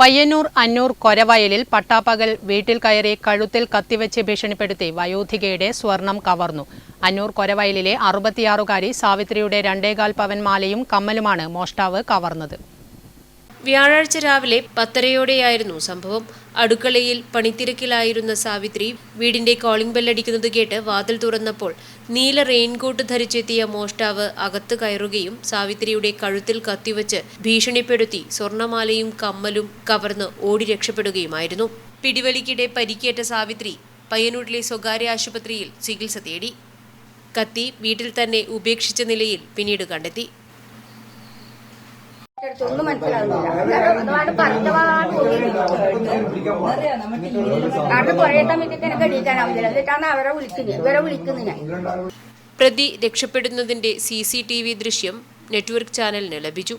പയ്യന്നൂർ അന്നൂർ കൊരവയലിൽ പട്ടാപ്പകൽ വീട്ടിൽ കയറി കഴുത്തിൽ കത്തിവെച്ച് ഭീഷണിപ്പെടുത്തി വയോധികയുടെ സ്വർണം കവർന്നു. അന്നൂർ കൊരവയലിലെ അറുപത്തിയാറുകാരി സാവിത്രിയുടെ രണ്ടേകാൽ പവൻ മാലയും കമ്മലുമാണ് മോഷ്ടാവ് കവർന്നത്. വ്യാഴാഴ്ച രാവിലെ പത്തരയോടെയായിരുന്നു സംഭവം. അടുക്കളയിൽ പണിത്തിരക്കിലായിരുന്ന സാവിത്രി വീടിന്റെ കോളിംഗ് ബെല്ലടിക്കുന്നത് കേട്ട് വാതിൽ തുറന്നപ്പോൾ നീല റെയിൻകോട്ട് ധരിച്ചെത്തിയ മോഷ്ടാവ് അകത്ത് കയറുകയും സാവിത്രിയുടെ കഴുത്തിൽ കത്തിവച്ച് ഭീഷണിപ്പെടുത്തി സ്വർണമാലയും കമ്മലും കവർന്ന് ഓടി രക്ഷപ്പെടുകയുമായിരുന്നു. പിടിവലിക്കിടെ പരിക്കേറ്റ സാവിത്രി പയ്യന്നൂരിലെ സ്വകാര്യ ആശുപത്രിയിൽ ചികിത്സ തേടി. കത്തി വീട്ടിൽ തന്നെ ഉപേക്ഷിച്ച നിലയിൽ പിന്നീട് കണ്ടെത്തി. പ്രതി രക്ഷപ്പെടുന്നതിന്റെ സി സി ടി വി ദൃശ്യം നെറ്റ്വർക്ക് ചാനലിന് ലഭിച്ചു.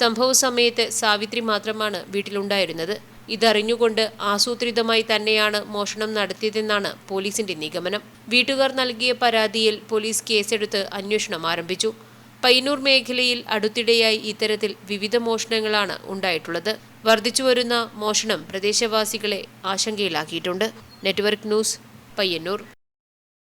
സംഭവ സമയത്ത് സാവിത്രി മാത്രമാണ് വീട്ടിലുണ്ടായിരുന്നത്. ഇതറിഞ്ഞുകൊണ്ട് ആസൂത്രിതമായി തന്നെയാണ് മോഷണം നടത്തിയതെന്നാണ് പോലീസിന്റെ നിഗമനം. വീട്ടുകാർ നൽകിയ പരാതിയിൽ പോലീസ് കേസെടുത്ത് അന്വേഷണം ആരംഭിച്ചു. പയ്യന്നൂർ മേഖലയിൽ അടുത്തിടെയായി ഇത്തരത്തിൽ വിവിധ മോഷണങ്ങളാണ് ഉണ്ടായിട്ടുള്ളത്. വർദ്ധിച്ചുവരുന്ന മോഷണം പ്രദേശവാസികളെ ആശങ്കയിലാക്കിയിട്ടുണ്ട്. Network news Payyanur.